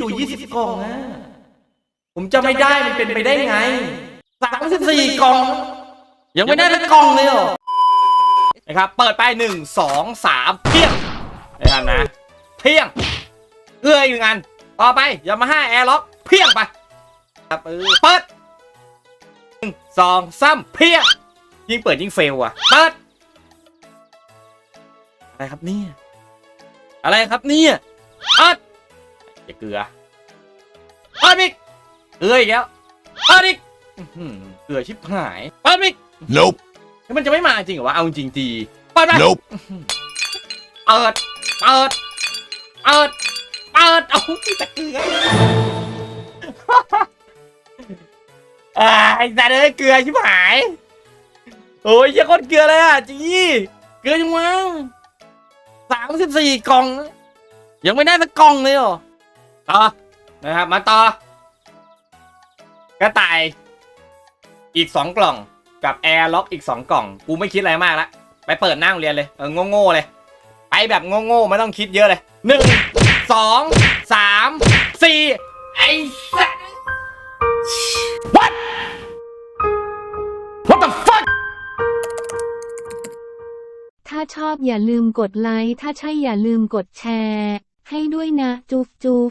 กล่องนะผมจะไม่ได้มันเป็นไปได้ไงสามสิบสี่กล่อง ยังไม่ได้ทั้งกล่องเลยเหรอนะครับ เปิดไปหนึ่งสองสามเพียงนะครับนะ เพียงเอื้ออีกงานต่อไปยามาฮ่าแอร์ล็อกเพียงไปครับเออเปิดหนึ่งสองสามเพียงยิ่งเปิดยิ่งเฟลอะเปิดอะไรครับเนี่ยอะไรครับเนี่ยเปิด อย่าเกลือเปิดอีกเกลืออีกแล้วเปิดอีกอื้อหือเกลือชิบหายเปิดอีก Nope. แล้วมันจะไม่มาจริงเหรอวะเอาจริงๆทีเปิดไป Nope. เปิดเปิดเปิดเปิดเอาตะเกียบอ่าไอ้สัตว์เอ้ยเกลือชิบหาย โอ้ยเหี้ยังคนเกลือเลยอะจีเกลือจังวะสามสิบสี่กล่อง ยังไม่ได้สักกล่องเลยเหรอ ต่อนะครับ มาต่อกระต่าย อีกสองกล่องกับแอร์ล็อกอีกสองกล่อง กูไม่คิดอะไรมากละไปเปิดหน้าโรงเรียนเลยเออโง่ๆเลย ไปแบบโง่ๆไม่ต้องคิดเยอะเลยหนึ่งสองสามสี่ไอ้สัส What What the fuck ถ้าชอบอย่าลืมกดไลค์ ถ้าใช่อย่าลืมกดแชร์ ให้ด้วยนะ จุ๊บจุ๊บ